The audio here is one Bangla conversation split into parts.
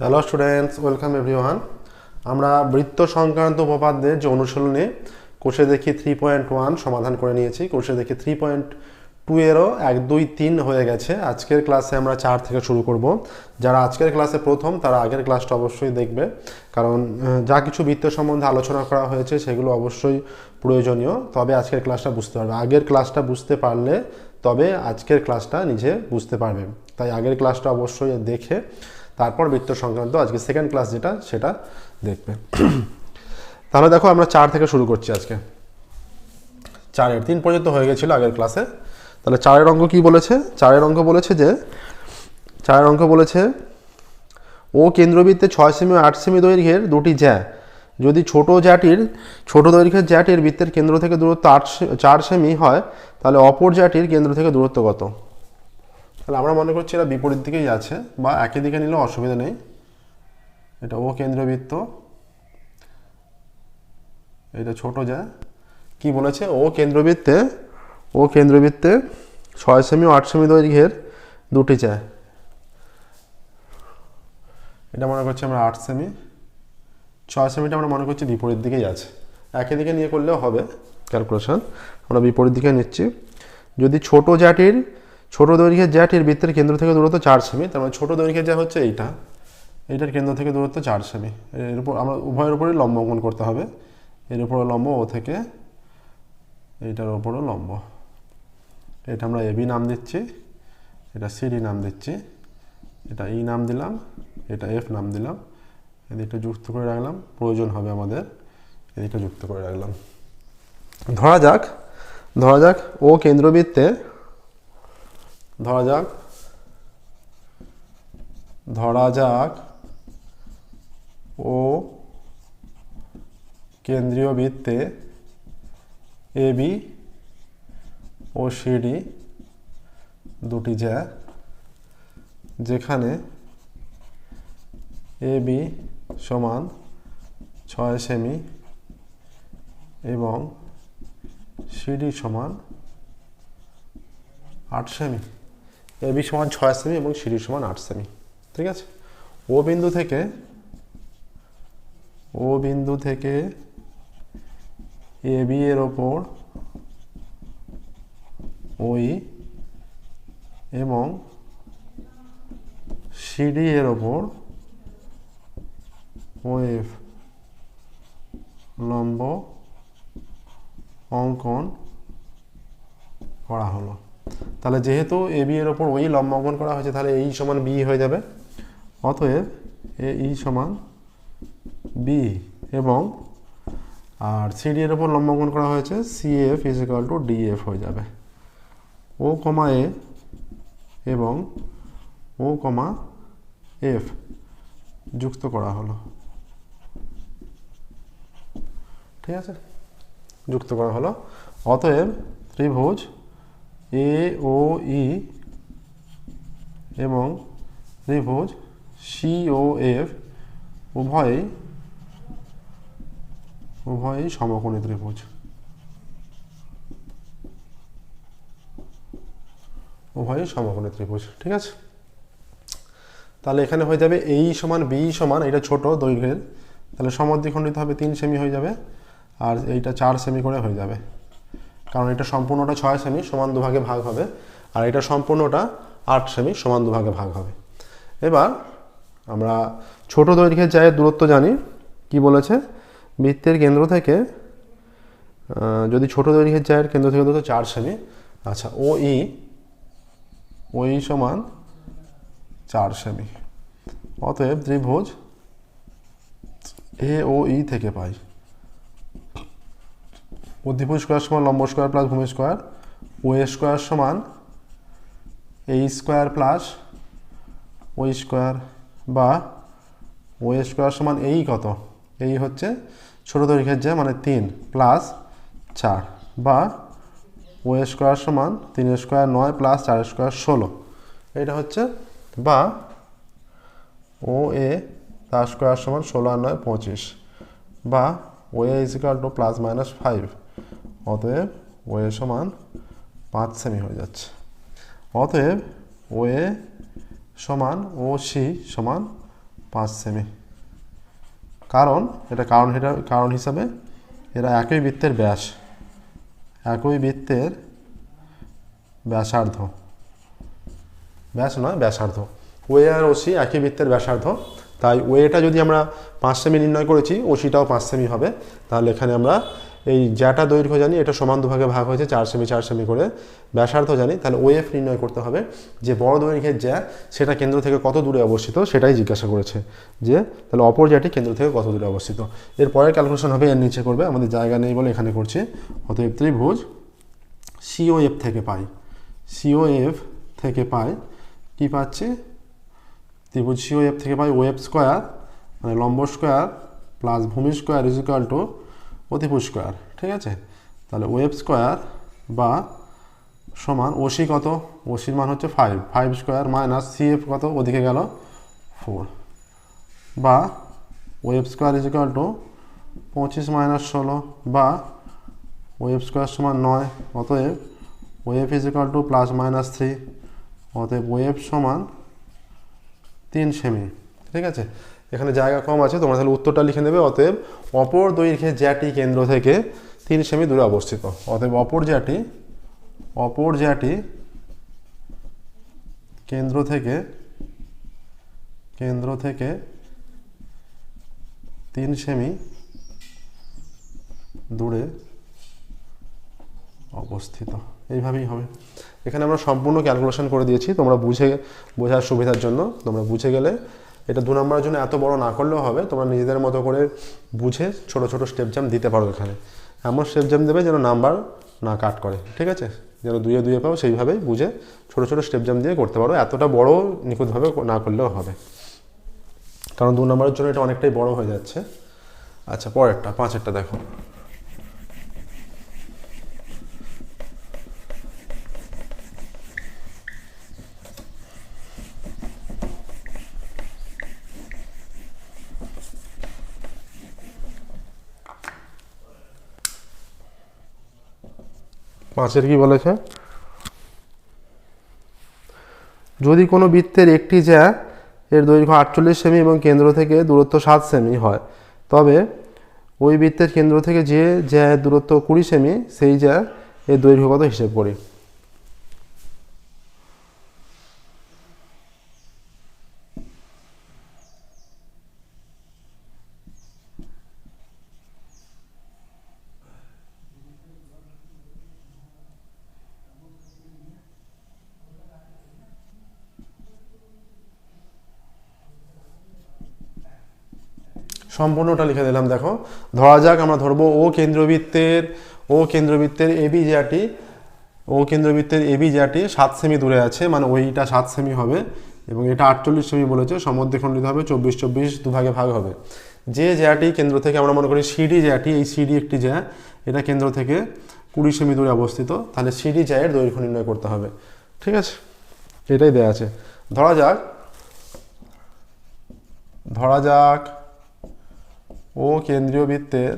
হ্যালো স্টুডেন্টস ওয়েলকাম এভরিওয়ান আমরা বৃত্ত সংক্রান্ত উপপাদ্যের যে অনুশীলনে, কোষে দেখি থ্রি পয়েন্ট ওয়ান সমাধান করে নিয়েছি। কোষে দেখি থ্রি পয়েন্ট টু এরও এক, দুই, তিন হয়ে গেছে। আজকের ক্লাসে আমরা চার থেকে শুরু করব। যারা আজকের ক্লাসে প্রথম, তারা আগের ক্লাসটা অবশ্যই দেখবে। কারণ যা কিছু বৃত্ত সম্বন্ধে আলোচনা করা হয়েছে, সেগুলো অবশ্যই প্রয়োজনীয়। তবে আজকের ক্লাসটা বুঝতে পারবে। আগের ক্লাসটা বুঝতে পারলে তবে আজকের ক্লাসটা নিজে বুঝতে পারবে। তাই আগের ক্লাসটা অবশ্যই দেখে তারপর বৃত্ত সংক্রান্ত আজকে সেকেন্ড ক্লাস যেটা, সেটা দেখবে। তাহলে দেখো আমরা চার থেকে শুরু করছি আজকে। চারের তিন পর্যন্ত হয়ে গেছিল আগের ক্লাসে তাহলে চারের অঙ্ক কি বলেছে? চারের অঙ্ক বলেছে যে, চারের অঙ্ক বলেছে, ও কেন্দ্রবৃত্তে ছয় সেমি আট সেমি দৈর্ঘ্যের দুটি জ্যা। যদি ছোট জ্যাটির, ছোট দৈর্ঘ্যের জ্যাটির বৃত্তের কেন্দ্র থেকে দূরত্ব আট চার সেমি হয়, তাহলে অপর জ্যাটির কেন্দ্র থেকে দূরত্ব কত? তাহলে আমরা মনে করছি এরা বিপরীত দিকেই আছে, বা একই দিকে নিলেও অসুবিধা নেই। এটা ও কেন্দ্রবৃত্ত। এটা ছোট যা। কি বলেছে? ও কেন্দ্রবৃত্তে ও কেন্দ্রবৃত্তে ছয় সেমি ও আট সেমি দৈর্ঘ্যের দুটি চায় এটা মনে করছি আমরা আট সেমি। ছয় সেমিটা আমরা মনে করছি বিপরীত দিকেই আছে। একই দিকে নিয়ে করলেও হবে ক্যালকুলেশন আমরা বিপরীত দিকে নিচ্ছি। যদি ছোট জ্যাটির ছোট দৈর্ঘ্যের জ্যাটির বৃত্তের কেন্দ্র থেকে দূরত্ব চার সেমি, তার মানে ছোট দৈর্ঘ্যের যা হচ্ছে এইটা। এইটার কেন্দ্র থেকে দূরত্ব চার সেমি। এর উপর আমরা উভয়ের উপরই লম্ব অঙ্কন করতে হবে। এর উপরে লম্ব, ও থেকে এইটার ওপরও লম্ব। এটা আমরা এবি নাম দিচ্ছি, এটা সিডি নাম দিচ্ছি, এটা ই নাম দিলাম, এটা এফ নাম দিলাম। এদিকটা যুক্ত করে রাখলাম, প্রয়োজন হবে আমাদের, এদিকটা যুক্ত করে রাখলাম। ধরা যাক ধরা যাক ও কেন্দ্রবৃত্তে ধরা যাক। ধরা যাক। ও কেন্দ্রীয় বৃত্তে এ, বি ও সিডি দুটি জ্যা, যেখানে এ, বি সমান ছয় সেমি এবং সিডি সমান আট সেমি। এ সমান ছয় সেমি এবং সিডি সমান আট সেমি ঠিক আছে? ও বিন্দু থেকে ও বিন্দু থেকে এ বি এর ওপর ওই এবং সিডি এর ওপর ওয়েভ লম্ব অঙ্কন করা হলো। তাহলে যেহেতু এ, বি এর ওপর ওই লম্ব অঙ্কন করা হয়েছে, তাহলে এই সমান বি হয়ে যাবে। অতএব এ, ই সমান বি এবং আর সিডি এর ওপর লম্ব অঙ্কন করা হয়েছে, C F is equal to D F হয়ে যাবে। ও কমা এ এবং ও কমা এফ যুক্ত করা হলো। ঠিক আছে? যুক্ত করা হলো। অতএব ত্রিভুজ এ ও ই এবং ত্রিভুজ সি ও এফ উভয়ই উভয়ই সমকোণী ত্রিভুজ। উভয়ই সমকোণী ত্রিভুজ, ঠিক আছে? তাহলে এখানে হয়ে যাবে এই সমান বি সমান, এটা ছোট দৈর্ঘ্যের, তাহলে সমদ্বিখণ্ডিত হবে তিন সেমি হয়ে যাবে, আর এইটা চার সেমি করে হয়ে যাবে। কারণ এটা সম্পূর্ণটা ছয় সেমি সমান দুভাগে ভাগ হবে। আর এটা সম্পূর্ণটা আট সেমি সমান দুভাগে ভাগ হবে। এবার আমরা ছোট দৈর্ঘ্যের জায়ের দূরত্ব জানি। কি বলেছে? বৃত্তের কেন্দ্র থেকে যদি ছোট দৈর্ঘ্যের জায়ের কেন্দ্র থেকে দূরত্ব চার সেমি আচ্ছা ও ই ও ই সমান চার সেমি অতএব ত্রিভুজ এ ও ই থেকে পাই। অধিভুজ স্কোয়ার সমান লম্ব স্কোয়ার প্লাস ভূমি স্কোয়ার, ও স্কোয়ার সমান এই স্কোয়ার প্লাস ওই স্কোয়ার বা ও স্কোয়ার সমান এই কত? এই হচ্ছে ছোট দৈর্ঘ্যের যে মানে তিন প্লাস চার বা ও স্কোয়ার সমান তিন স্কোয়ার নয় প্লাস চার স্কোয়ার ষোলো। এটা হচ্ছে বা ও এ তার স্কোয়ার সমান ষোলো আর নয় পঁচিশ বা O A is equal to plus minus five অতএব ও এ সমান পাঁচ সেমি হয়ে যাচ্ছে। অতএব ও এ সমান ও সি সমান পাঁচ সেমি। কারণ, এটা কারণ কারণ হিসাবে এরা একই বৃত্তের ব্যাস। একই বৃত্তের ব্যাসার্ধ। ব্যাস নয় ব্যাসার্ধ। ওয়ে আর ওসি একই বৃত্তের ব্যাসার্ধ। তাই ওয়েটা যদি আমরা পাঁচ সেমি নির্ণয় করেছি ওসিটাও পাঁচ সেমি হবে। তাহলে এখানে আমরা এই জ্যাটা দৈর্ঘ্য জানি, এটা সমান দুভাগে ভাগ হয়েছে, চার সেমি চার সেমি করে। ব্যাসার্ধ জানি, তাহলে ওএফ নির্ণয় করতে হবে যে বড় দৈর্ঘ্যের জ্যা সেটা কেন্দ্র থেকে কত দূরে অবস্থিত, সেটাই জিজ্ঞাসা করেছে যে, তাহলে অপর জ্যাটি কেন্দ্র থেকে কত দূরে অবস্থিত। এর পরের ক্যালকুলেশন হবে, এর নিচে করবে, আমাদের জায়গা নেই বলে এখানে করছি। অতএব ত্রিভুজ সিওএফ থেকে পাই। সিওএফ থেকে পাই, কি পাচ্ছি? ত্রিভুজ সিওএফ থেকে পাই ওয়েব স্কোয়ার মানে লম্ব স্কোয়ার প্লাস ভূমি স্কোয়ার ইজ টু অতিভুজ স্কোয়ার ঠিক আছে? তাহলে ওয়েব স্কোয়ার বা সমান ওসি কত? ওসির মান হচ্ছে five five square minus CF কত? ওদিকে গেল ফোর বা OB square is equal to পঁচিশ মাইনাস ষোলো বা ওয়েব স্কোয়ার সমান নয়, অতএব OB is equal to plus minus three অতএব ওয়েব সমান তিন সেমি ঠিক আছে? এখানে জায়গা কম আছে, তোমরা তাহলে উত্তরটা লিখে নেবে। অতএব অপর দৈর্ঘ্যের জ্যাটি কেন্দ্র থেকে তিন সেমি দূরে অবস্থিত। অতএব অপর জ্যাটি অপর জ্যাটি কেন্দ্র থেকে কেন্দ্র থেকে তিন সেমি দূরে অবস্থিত। এইভাবেই হবে। এখানে আমরা সম্পূর্ণ ক্যালকুলেশন করে দিয়েছি। তোমরা বুঝে, বোঝার সুবিধার জন্য তোমরা বুঝে গেলে এটা দু নম্বরের জন্য এত বড় না করলেও হবে। তোমরা নিজেদের মতো করে বুঝে ছোট ছোট স্টেপ জাম দিতে পারো এখানে। এমন স্টেপ জাম দেবে যেন নাম্বার না কাট করে, ঠিক আছে? যেন দুয়ে দুয়ে পাও, সেইভাবেই বুঝে ছোট ছোট স্টেপ জাম দিয়ে করতে পারো। এতটা বড় নিখুঁতভাবে না করলেও হবে। কারণ দু নম্বরের জন্য এটা অনেকটাই বড় হয়ে যাচ্ছে। আচ্ছা পরেরটা, পাঁচেরটা দেখো। পাঁচের কি বলেছে? যদি কোনো বৃত্তের একটি জ্যা এর দৈর্ঘ্য আটচল্লিশ সেমি এবং কেন্দ্র থেকে দূরত্ব সাত সেমি হয়, তবে ওই বৃত্তের কেন্দ্র থেকে যে জ্যা দূরত্ব কুড়ি সেমি, সেই জ্যা এর দৈর্ঘ্য কত হিসেব করি? সম্পূর্ণটা লিখে দিলাম, দেখো। ধরা যাক, আমরা ধরবো ও কেন্দ্রবৃত্তের ও কেন্দ্রবৃত্তের এবি জ্যাটি ও কেন্দ্রবৃত্তের এবি জ্যাটি সাত সেমি দূরে আছে মানে ওইটা সাত সেমি হবে এবং এটা আটচল্লিশ সেমি বলেছে সমদ্বিখণ্ডিত হবে, চব্বিশ চব্বিশ দুভাগে ভাগ হবে। যে জ্যাটি কেন্দ্র থেকে আমরা মনে করি সিডি জ্যাটি এই সিডি একটি জ্যা এটা কেন্দ্র থেকে কুড়ি সেমি দূরে অবস্থিত, তাহলে সিডি জ্যায়ের দৈর্ঘ্য নির্ণয় করতে হবে। ঠিক আছে? এটাই দেয়া আছে। ধরা যাক ধরা যাক ও কেন্দ্রীয় বৃত্তের,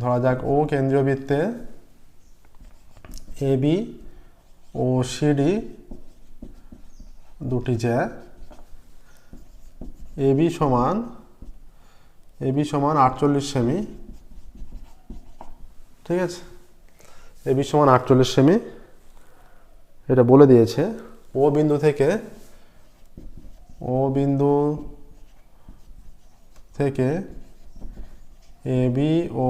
ধরা যাক ও কেন্দ্রীয় বৃত্তে এ, বি ও সিডি দুটি জ্যা এ, বি সমান, এ, বি সমান আটচল্লিশ সেমি, ঠিক আছে? এ, বি সমান আটচল্লিশ সেমি, এটা বলে দিয়েছে, ও বিন্দু থেকে, ও বিন্দু থেকে এ বি ও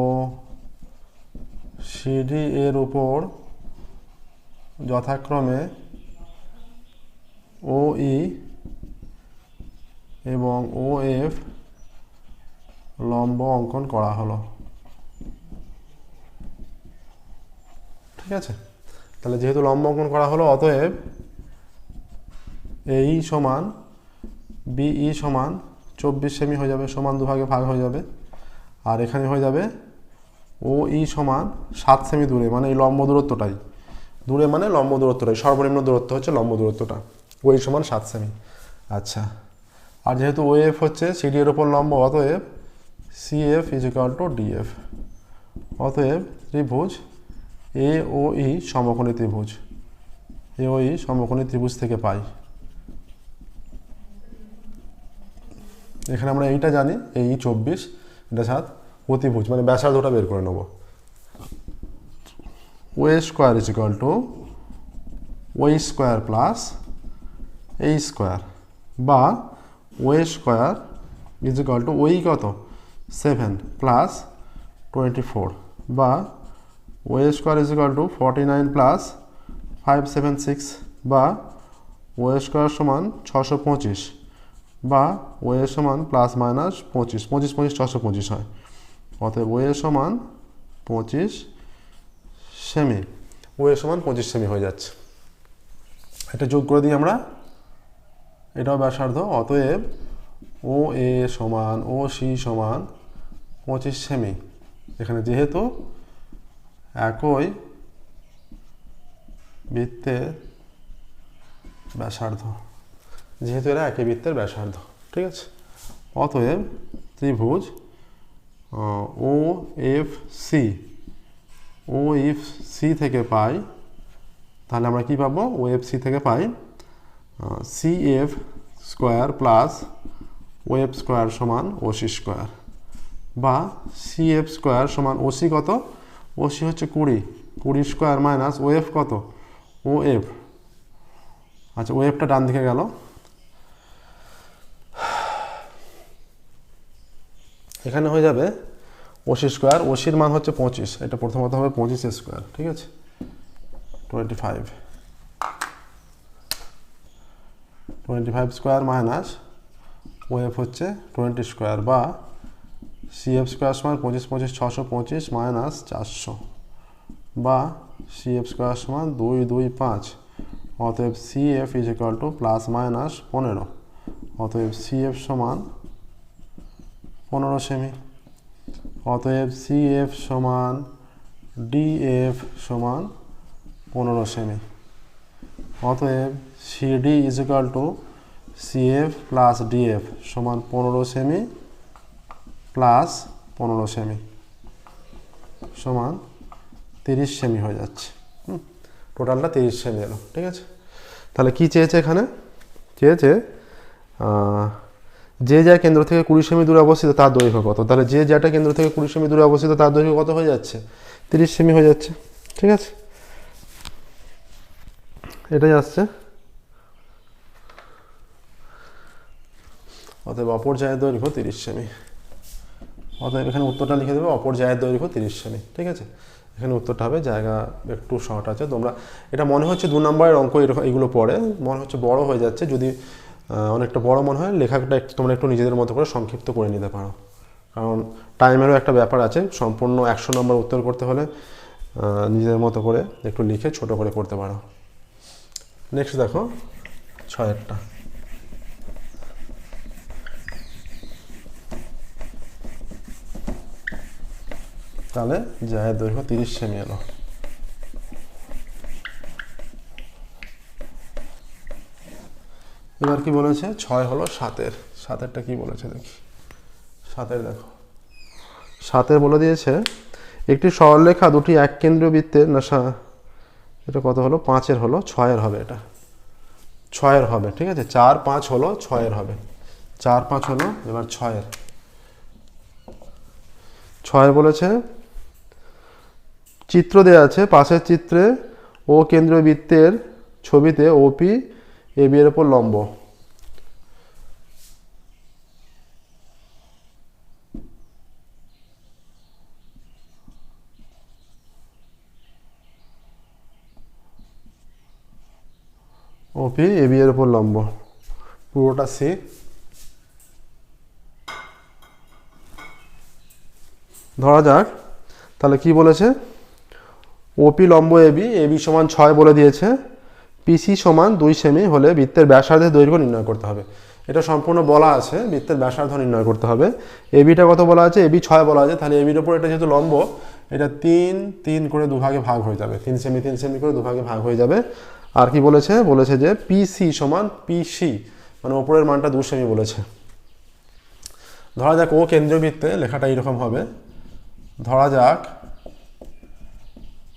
সিডি এর উপর যথাক্রমে ও ই এবং ও এফ লম্ব অঙ্কন করা হলো। ঠিক আছে? তাহলে যেহেতু লম্ব অঙ্কন করা হলো, অতএব এই সমান বিই সমান চব্বিশ সেমি হয়ে যাবে সমান দুভাগে ভাগ হয়ে যাবে। আর এখানে হয়ে যাবে ও ই সমান সাত সেমি দূরে মানে এই লম্ব দূরত্বটাই। দূরে মানে লম্ব দূরত্বটাই, সর্বনিম্ন দূরত্ব হচ্ছে লম্ব দূরত্বটা। ওই সমান সাত সেমি। আচ্ছা। আর যেহেতু ও এফ হচ্ছে, সিডি এর ওপর লম্ব, অতএব C F is equal to DF অতএব ত্রিভুজ এ ও ই সমকোণী ত্রিভুজ। এ ও ই সমকোণী ত্রিভুজ থেকে পাই। এখানে আমরা এইটা জানি, এই চব্বিশ, এটা সাত অতিভুজ মানে ব্যাসার্ধটা বের করে নেব। OA square is equal to ওই স্কোয়ার প্লাস এই স্কোয়ার, বা OA square is equal to ওই কত? সেভেন প্লাস টোয়েন্টি ফোর বা OA square is equal to forty nine plus five seven six বা ওয়ে স্কোয়ার সমান ছশো পঁচিশ। বা ওয়ে সমান প্লাস মাইনাস পঁচিশ পঁচিশ পঁচিশ, ছশো পঁচিশ হয়। অতএব ওয়ে সমান পঁচিশ সেমি ওয়ে সমান পঁচিশ সেমি হয়ে যাচ্ছে। এটা যোগ করে দিই আমরা। এটাও ব্যাসার্ধ। অতএব ও এ সমান, ও সি সমান পঁচিশ সেমি এখানে যেহেতু একই বৃত্তের ব্যাসার্ধ। যেহেতু এরা একই বৃত্তের ব্যাসার্ধ, ঠিক আছে? অতএব ত্রিভুজ O F C O F C থেকে পাই, তাহলে আমরা কি পাবো? ও এফ সি থেকে পাই C F square plus O F square সমান ওসি স্কোয়ার বা সি এফ স্কোয়ার সমান ওসি কত? ওসি হচ্ছে কুড়ি। কুড়ি স্কোয়ার মাইনাস ও এফ কত? ও এফ আচ্ছা ও এফটা ডান দিকে গেল। এখানে হয়ে যাবে ওসি স্কোয়ার ওসির মান হচ্ছে পঁচিশ। এটা প্রথমত হবে পঁচিশ স্কোয়ার, ঠিক আছে? Twenty five twenty five square minus OF হচ্ছে টোয়েন্টি স্কোয়ার বা সিএফ স্কোয়ার সমান পঁচিশ পঁচিশ, ছশো, পঁচিশ মাইনাস চারশো বা সিএফ স্কোয়ার সমান দুই দুই, পাঁচ। অতএব CF is equal to plus minus পনেরো। অতএব সিএফ সমান পনেরো সেমি। অতএব সিএফ সমান ডিএফ সমান পনেরো সেমি। অতএব CD is equal to CF plus DF সমান পনেরো সেমি প্লাস পনেরো সেমি সমান তিরিশ সেমি হয়ে যাচ্ছে। টোটালটা তিরিশ সেমি এলো, ঠিক আছে? তাহলে কি চেয়েছে এখানে? চেয়েছে যে যা কেন্দ্র থেকে কুড়ি সেমি দূরে অবস্থিত তার দৈর্ঘ্য কত? তাহলে যে যাটা কেন্দ্র থেকে কুড়ি সেমি দূরে অবস্থিত তার দৈর্ঘ্য কত হয়ে যাচ্ছে? তিরিশ সেমি হয়ে যাচ্ছে। ঠিক আছে? এটাই আসছে অতএব অপর জায়ের দৈর্ঘ্য তিরিশ সেমি। অতএব এখানে উত্তরটা লিখে দেবে, অপর জায়ের দৈর্ঘ্য তিরিশ সেমি। ঠিক আছে? এখানে উত্তরটা হবে, জায়গা একটু শর্ট আছে। তোমরা, এটা মনে হচ্ছে দু নম্বরের অঙ্ক এরকম, এগুলো পড়ে। মনে হচ্ছে বড় হয়ে যাচ্ছে। যদি অনেকটা বড় মনে হয়। লেখাটা একটু তোমরা একটু নিজেদের মতো করে সংক্ষিপ্ত করে নিতে পারো। কারণ টাইমেরও একটা ব্যাপার আছে। সম্পূর্ণ একশো নম্বর উত্তর করতে হলে আহ, নিজেদের মতো করে একটু লিখে ছোট করে করতে পারো। নেক্সট দেখো ছয়েরটা তাহলে জায়ের দৈর্ঘ্য তিরিশ সেমি এলো। এবার কি বলেছে? ছয় হলো সাতের। সাতেরটা কি বলেছে দেখি। সাতের দেখো। সাতের বলে দিয়েছে, একটি সরলরেখা দুটি এক কেন্দ্রীয় বৃত্তের না এটা কত হলো? পাঁচের হলো, ছয়ের হবে এটা। ছয়ের হবে, ঠিক আছে? চার পাঁচ হলো, ছয়ের হবে। চার পাঁচ হলো, এবার ছয়ের। ছয়ের বলেছে, চিত্র দেওয়া আছে, পাশের চিত্রে ও কেন্দ্রীয় বৃত্তের ছবিতে ওপি এ বি এর ওপর লম্ব। ওপি এ বি এর ওপর লম্ব। পুরোটা সি ধরা যাক। তাহলে কি বলেছে? ওপি লম্ব এবি এবি সমান ছয় বলে দিয়েছে। পিসি সমান দুই সেমি হলে বৃত্তের ব্যাসার্ধের দৈর্ঘ্য নির্ণয় করতে হবে। এটা সম্পূর্ণ বলা আছে, বৃত্তের ব্যাসার্ধ নির্ণয় করতে হবে। এবিটা কত বলা আছে? এবি ছয় বলা আছে। তাহলে এবির ওপর এটা যেহেতু লম্ব, এটা তিন তিন করে দুভাগে ভাগ হয়ে যাবে। তিন সেমি তিন সেমি করে দুভাগে ভাগ হয়ে যাবে। আর কি বলেছে? বলেছে যে পিসি সমান পিসি মানে ওপরের মানটা দু সেমি বলেছে। ধরা যাক ও কেন্দ্রীয় বৃত্তে লেখাটা এইরকম হবে। ধরা যাক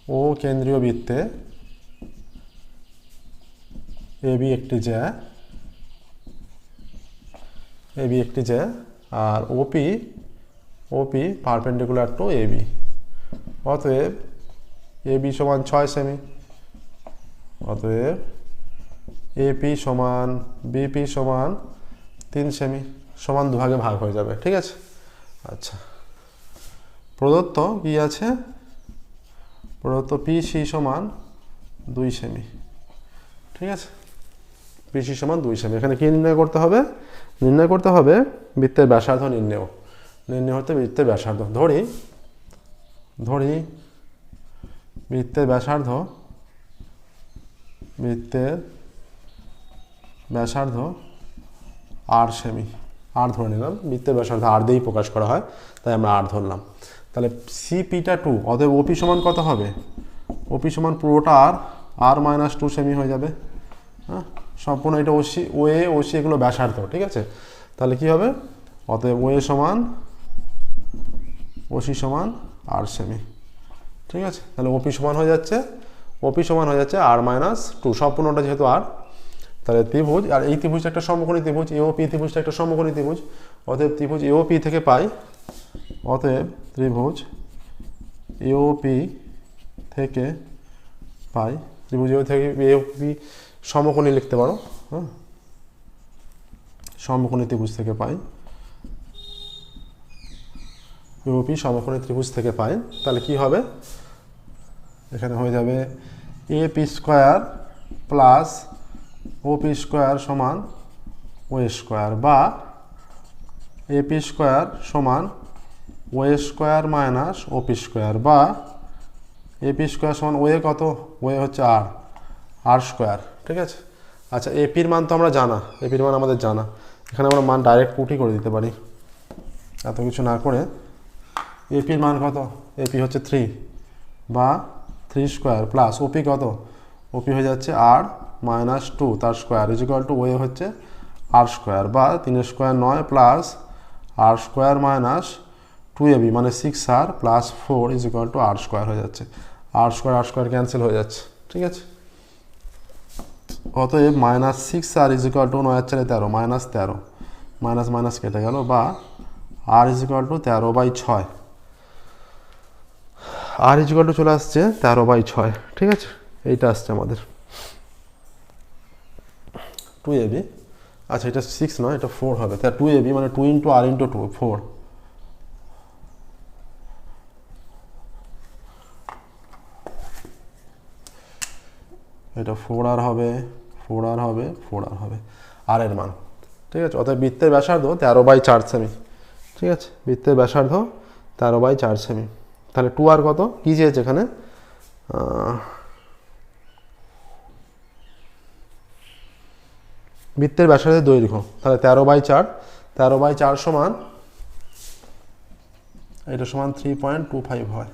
ও কেন্দ্রীয় বৃত্তে এ বি একটি জ্যা এবি একটি যে আর OP OP perpendicular to AB অতএব এবি সমান ছয় সেমি অতএব এপি সমান বিপি সমান তিন সেমি সমান দুভাগে ভাগ হয়ে যাবে, ঠিক আছে? আচ্ছা প্রদত্ত কি আছে? প্রদত্ত পিসি সমান দুই সেমি ঠিক আছে? পিসি সমান দুই সেমি এখানে কি নির্ণয় করতে হবে? নির্ণয় করতে হবে বৃত্তের ব্যাসার্ধ নির্ণয়। নির্ণয় হতে বৃত্তের ব্যাসার্ধ। ধরি ধরি বৃত্তের ব্যাসার্ধ বৃত্তের ব্যাসার্ধ আর সেমি আর ধরে নিলাম। বৃত্তের ব্যাসার্ধ আর দিয়েই প্রকাশ করা হয়, তাই আমরা আর ধরলাম। তাহলে সিপিটা টু অতএব ওপি সমান কত হবে? ওপি সমান পুরোটা আর আর মাইনাস টু সেমি হয়ে যাবে। হ্যাঁ? সম্পূর্ণ এটা ওসি ওয়ে ওসি এগুলো ব্যাসার্ধ, ঠিক আছে? তাহলে কি হবে? অতএব ওয়ে সমান ওসি সমান আর সেমি, ঠিক আছে? তাহলে ওপি সমান হয়ে যাচ্ছে, ওপি সমান হয়ে যাচ্ছে আর মাইনাস টু, সম্পূর্ণটা যেহেতু আর, তাহলে ত্রিভুজ, আর এই ত্রিভুজটা একটা সমকোণী ত্রিভুজ এওপি ত্রিভুজটা একটা সমকোণী ত্রিভুজ, অতএব ত্রিভুজ এওপি থেকে পাই, অতএব ত্রিভুজ এওপি থেকে পাই, ত্রিভুজ এও থেকে এওপি সমকোণী লিখতে পারো হ্যাঁ সমকোণী ত্রিভুজ থেকে পাই। ইউপি সমকোণী ত্রিভুজ থেকে পাই। তাহলে কি হবে? এখানে হয়ে যাবে A P square plus O P square সমান ও স্কোয়ার বা এ পি স্কোয়ার সমান O square minus O P square বা এ পি স্কোয়ার সমান ওয়ে কত? ওয়ে হচ্ছে আর আর স্কোয়ার ঠিক আছে? আচ্ছা এপির মান তো আমরা জানা এপির মান আমাদের জানা। এখানে আমরা মান ডাইরেক্ট পুটি করে দিতে পারি। এত কিছু না করে এপির মান কত? এপি হচ্ছে থ্রি বা থ্রি স্কোয়ার প্লাস ওপি কত? ওপি হয়ে যাচ্ছে আর মাইনাস টু তার square is equal to OA হচ্ছে আর স্কোয়ার বা তিনের স্কোয়ার নয় plus R square minus two AB মানে six R plus four is equal to R square হয়ে যাচ্ছে। R square R square cancel হয়ে যাচ্ছে, ঠিক আছে? অতএব minus six R is equal to নয় চারে তেরো মাইনাস তেরো মাইনাস মাইনাস কেটে গেল বা আর ইজিক্যাল টু তেরো বাই ছয়। আর ইজিক্যাল টু চলে আসছে তেরো বাই ছয়, ঠিক আছে? এইটা আসছে আমাদের। টু এবি আচ্ছা এটা সিক্স নয়, এটা ফোর হবে। তা টু এবি মানে two into R into two four এটা ফোর আর হবে ফোর আর হবে ফোর আর হবে। আর এর মান, ঠিক আছে? অর্থাৎ বৃত্তের ব্যাসার্ধ তেরো বাই চার সেমি ঠিক আছে? বৃত্তের ব্যাসার্ধ তেরো বাই চার সেমি তাহলে টু আর কত? কী চেয়েছে এখানে? বৃত্তের ব্যাসার্ধের দৈর্ঘ্য। তাহলে তেরো বাই চার, তেরো বাই চার সমান, এটা সমান থ্রি পয়েন্ট টু ফাইভ হয়।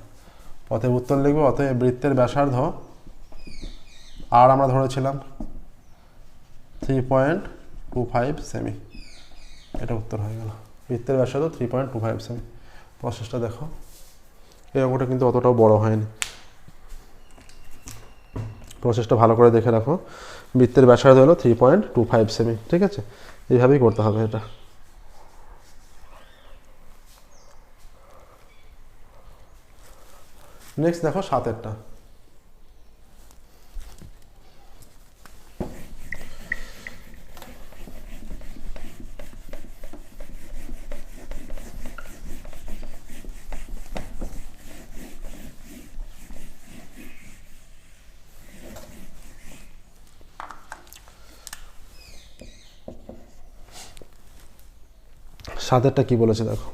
অতএব উত্তর লিখব, অতএব বৃত্তের ব্যাসার্ধ আর আমরা ধরেছিলাম থ্রি পয়েন্ট টু ফাইভ সেমি এটা উত্তর হয়ে গেল। বৃত্তের ব্যাসার্ধ থ্রি পয়েন্ট টু ফাইভ সেমি প্রসেসটা দেখো। এই অঙ্কটা কিন্তু অতটাও বড় হয়নি। প্রসেসটা ভালো করে দেখে রাখো। বৃত্তের ব্যাসার্ধ হলো থ্রি পয়েন্ট টু ফাইভ সেমি ঠিক আছে? এইভাবেই করতে হবে এটা। নেক্সট দেখো সাতেরটা। সাতেরটা কি বলেছে দেখো।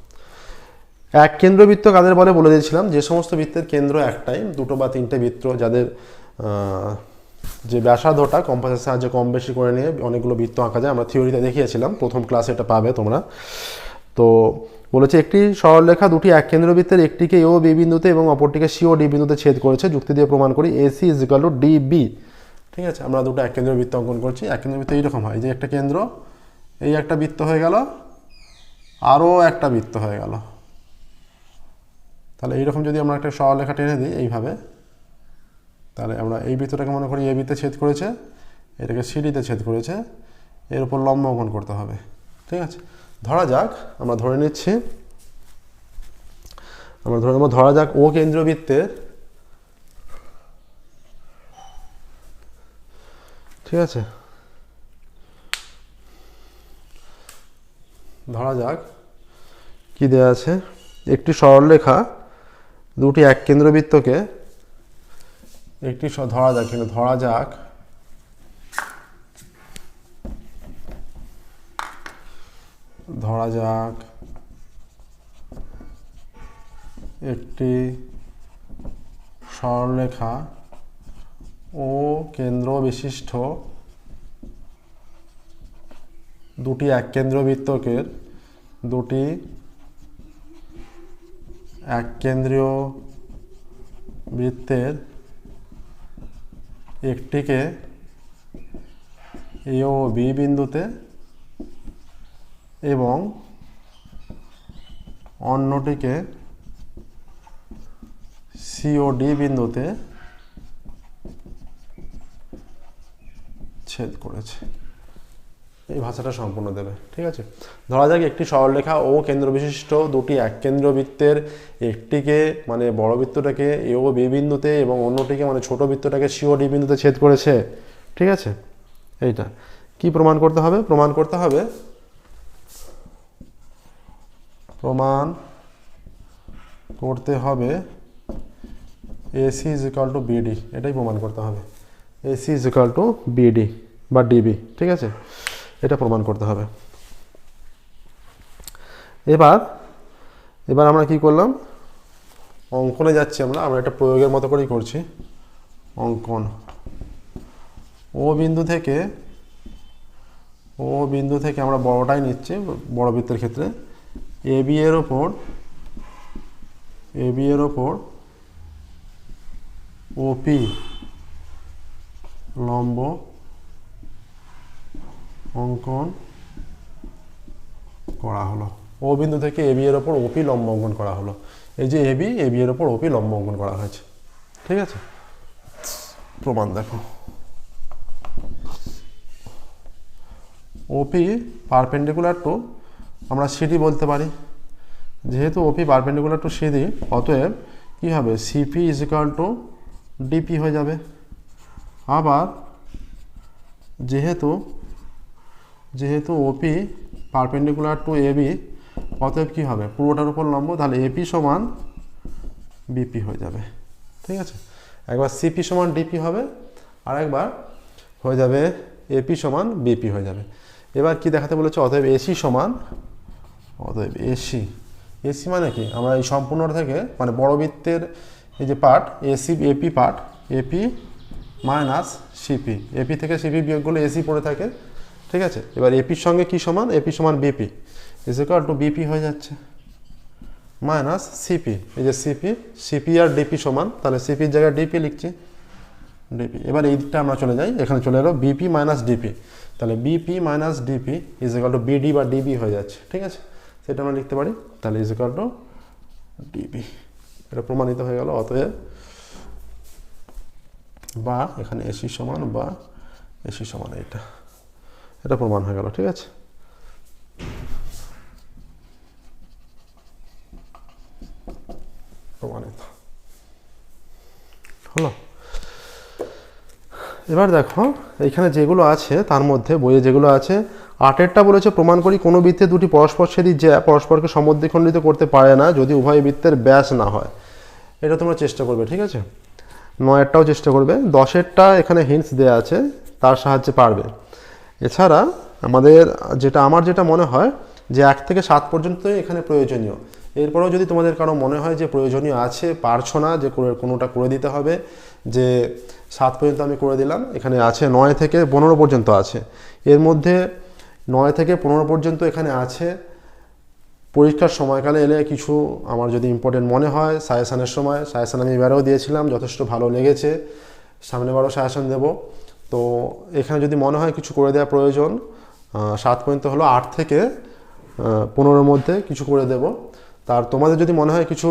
এক কেন্দ্রবৃত্ত কাদের বলে বলে দিয়েছিলাম, যে সমস্ত বৃত্তের কেন্দ্র একটাই, দুটো বা তিনটে বৃত্ত যাদের যে ব্যাসার্ধটা কম্পাসের সাহায্যে কম বেশি করে নিয়ে অনেকগুলো বৃত্ত আঁকা যায়, আমরা থিওরিতে দেখিয়েছিলাম, প্রথম ক্লাসে এটা পাবে তোমরা। তো বলেছে, একটি সরলরেখা দুটি এক কেন্দ্রবৃত্তের একটিকে ও বি বিন্দুতে এবং অপরটিকে সি ও ডি বিন্দুতে ছেদ করেছে, যুক্তি দিয়ে প্রমাণ করি AC is equal to D B. ঠিক আছে, আমরা দুটো এক কেন্দ্র বৃত্ত অঙ্কন করছি, এক কেন্দ্র বৃত্ত এইরকম হয়, যে একটা কেন্দ্র, এই একটা বৃত্ত হয়ে গেল আরও একটা বৃত্ত হয়ে গেল। তাহলে এইরকম যদি আমরা একটা সরলরেখা টেনে দিই এইভাবে, তাহলে আমরা এই বৃত্তটাকে মনে করি এ বৃত্তে ছেদ করেছে, এটাকে সিডিতে ছেদ করেছে, এর উপর লম্ব অঙ্কন করতে হবে। ঠিক আছে? ধরা যাক, আমরা ধরে নিচ্ছি, আমরা ধরে নেব, ধরা যাক ও কেন্দ্রবৃত্তের ঠিক আছে? ধরা যাক। কি দেওয়া আছে? একটি সরলরেখা, দুটি এক কেন্দ্রবৃত্তকে একটি ধরা যাক কিন্তু ধরা যাক। ধরা যাক। একটি সরলরেখা ও কেন্দ্র বিশিষ্ট দুটি এক কেন্দ্রবৃত্তকে দুটি এক কেন্দ্রীয় বৃত্তের একটিকে এ ও বি বিন্দুতে এবং অন্যটিকে ডি বিন্দুতে ছেদ করেছে। এই ভাষাটা সম্পূর্ণ দেবে, ঠিক আছে? ধরা যাক একটি সরলরেখা ও কেন্দ্রবিশিষ্ট দুটি এক কেন্দ্র বৃত্তের একটিকে মানে বড় বৃত্তটাকে এ ও বি বিন্দুতে এবং অন্যটিকে মানে ছোট বৃত্তটাকে সি ও ডি বিন্দুতে ছেদ করেছে, ঠিক আছে? এইটা। কি প্রমাণ করতে হবে? প্রমাণ করতে হবে প্রমাণ করতে হবে AC is equal to BD এটাই প্রমাণ করতে হবে। AC is equal to BD বা ডিবি ঠিক আছে? এটা প্রমাণ করতে হবে। এবার এবার আমরা কি করলাম? অঙ্কনে যাচ্ছি আমরা আমরা একটা প্রয়োগের মতো করেই করছি। অঙ্কন। ও বিন্দু থেকে, ও বিন্দু থেকে আমরা বড়টাই নিচ্ছি, বড় বৃত্তের ক্ষেত্রে। এ বি এর ওপর এ বি এর ওপর ওপি লম্ব অঙ্কন করা হলো। ও বিন্দু থেকে এবি এর ওপর ওপি লম্ব অঙ্কন করা হলো। এই যে এবি এবি এর ওপর ওপি লম্ব অঙ্কন করা হয়েছে। ঠিক আছে? প্রমাণ দেখো। ওপি পারপেন্ডিকুলার টু আমরা সিডি বলতে পারি। যেহেতু ওপি পারপেন্ডিকুলার টু সিডি অতএব কী হবে? CP is equal to DP হয়ে যাবে। আবার যেহেতু যেহেতু ওপি পারপেন্ডিকুলার টু এবি অতএব কী হবে? পুরোটার উপর লম্ব, তাহলে এপি সমান বিপি হয়ে যাবে। ঠিক আছে? একবার সিপি সমান ডিপি হবে আর একবার হয়ে যাবে এপি সমান বিপি হয়ে যাবে। এবার কি দেখাতে বলেছে? অতএব এসি সমান, অতএব এসি এসি মানে কি? আমরা এই সম্পূর্ণটা থেকে মানে বড় বৃত্তের এই যে part AC AP part AP minus CP AP থেকে সিপি বিয়োগ করলে এসি পড়ে থাকে। ঠিক আছে? এবার এপির সঙ্গে কি সমান? এপি সমান বিপি ইজিকাল টু বিপি হয়ে যাচ্ছে। মাইনাস সিপি এই যে সিপি সিপি আর ডিপি সমান, তাহলে সিপির জায়গায় ডিপি লিখছি। ডিপি এবার এই দিকটা আমরা চলে যাই। এখানে চলে এলো বিপি মাইনাস ডিপি তাহলে BP minus DP is equal to BD বা ডিবি হয়ে যাচ্ছে। ঠিক আছে? সেটা আমরা লিখতে পারি। তাহলে ইজ ইকাল টু ডিবি এটা প্রমাণিত হয়ে গেল। অতএব বা এখানে এসি সমান বা এসি সমান এটা এটা প্রমাণ হয়ে গেল, ঠিক আছে? প্রমাণিত। হলো। এবার দেখো, এইখানে যেগুলো আছে, তার মধ্যে বইয়ে যেগুলো আছে, আটেরটা বলেছে, প্রমাণ করি কোনো বৃত্তে দুটি পরস্পর ছেদি জ্যা পরস্পরকে সমদ্বিখণ্ডিত করতে পারে না যদি উভয় বৃত্তের ব্যাস না হয়। এটা তোমরা চেষ্টা করবে, ঠিক আছে? নয়েরটাও চেষ্টা করবে। দশেরটা এখানে হিন্টস দেওয়া আছে, তার সাহায্যে পারবে। এছাড়া আমাদের যেটা, আমার যেটা মনে হয় যে এক থেকে সাত পর্যন্তই এখানে প্রয়োজনীয়। এরপরেও যদি তোমাদের কারও মনে হয় যে প্রয়োজনীয় আছে, পারছ না যে কোনোটা করে দিতে হবে, যে সাত পর্যন্ত আমি করে দিলাম, এখানে আছে নয় থেকে পনেরো পর্যন্ত আছে। এর মধ্যে নয় থেকে পনেরো পর্যন্ত এখানে আছে। পরীক্ষার সময়কালে এলে কিছু আমার যদি ইম্পর্টেন্ট মনে হয়, সাজেশানের সময়, সাজেশান আমি এবারেও দিয়েছিলাম, যথেষ্ট ভালো লেগেছে। সামনেবারও সাজেশান দেব। তো এখানে যদি মনে হয় কিছু করে দেওয়া প্রয়োজন সাত পর্যন্ত হলো আট থেকে পনেরোর মধ্যে কিছু করে দেব। তার তোমাদের যদি মনে হয় কিছু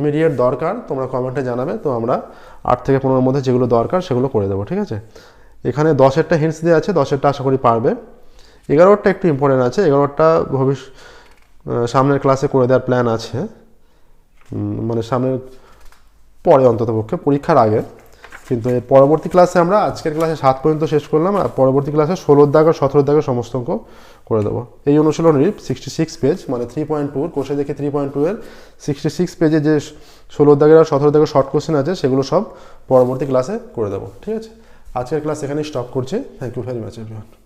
ইমিডিয়েট দরকার, তোমরা কমেন্টে জানাবে, তো আমরা আট থেকে পনেরোর মধ্যে যেগুলো দরকার সেগুলো করে দেবো, ঠিক আছে? এখানে দশেরটা হিন্টস দেওয়া আছে, দশেরটা আশা করি পারবে। এগারোটা একটু ইম্পর্টেন্ট আছে এগারোটা ভবিষ্য সামনের ক্লাসে করে দেওয়ার প্ল্যান আছে। মানে সামনের পরে অন্তত পক্ষে পরীক্ষার আগে। কিন্তু এর পরবর্তী ক্লাসে আমরা আজকের ক্লাসে সাত পর্যন্ত শেষ করলাম আর পরবর্তী ক্লাসে ষোলোর দাগ আর সতেরোর দাগের সমস্ত অঙ্ক করে দেবো। এই অনুশীলনীর সিক্সটি সিক্স পেজ মানে থ্রি পয়েন্ট টুর কোষে দেখে থ্রি পয়েন্ট টু এর সিক্সটি সিক্স পেজে যে ষোলোর দাগের আর সতেরো দাগের শর্ট কোশ্চেন আছে, সেগুলো সব পরবর্তী ক্লাসে করে দেবো, ঠিক আছে? আজকের ক্লাস এখানেই স্টপ করছে। Thank you very much everyone